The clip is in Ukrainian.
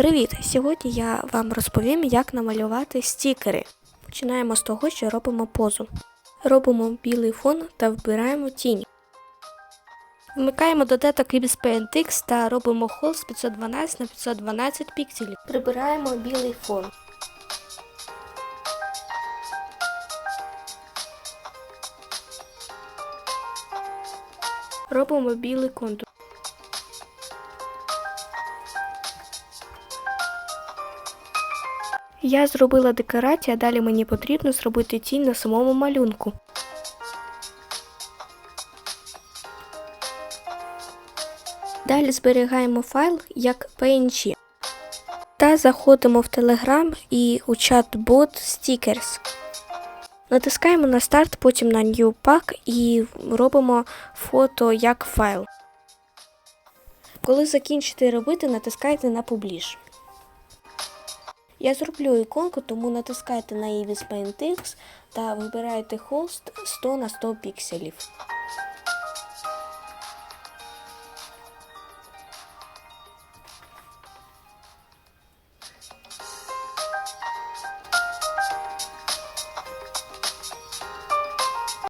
Привіт! Сьогодні я вам розповім, як намалювати стікери. Починаємо з того, що робимо позу. Робимо білий фон та вбираємо тінь. Вмикаємо додаток Paint X та робимо холст 512 на 512 пікселів. Прибираємо білий фон. Робимо білий контур. Я зробила декорацію, а далі мені потрібно зробити тінь на самому малюнку. Далі зберігаємо файл як PNG. Та заходимо в Telegram і у чат-бот Stickers. Натискаємо на старт, потім на New Pack і робимо фото як файл. Коли закінчите робити, натискайте на Publish. Я зроблю іконку, тому натискайте на її Paint X та вибирайте холст 100 на 100 пікселів.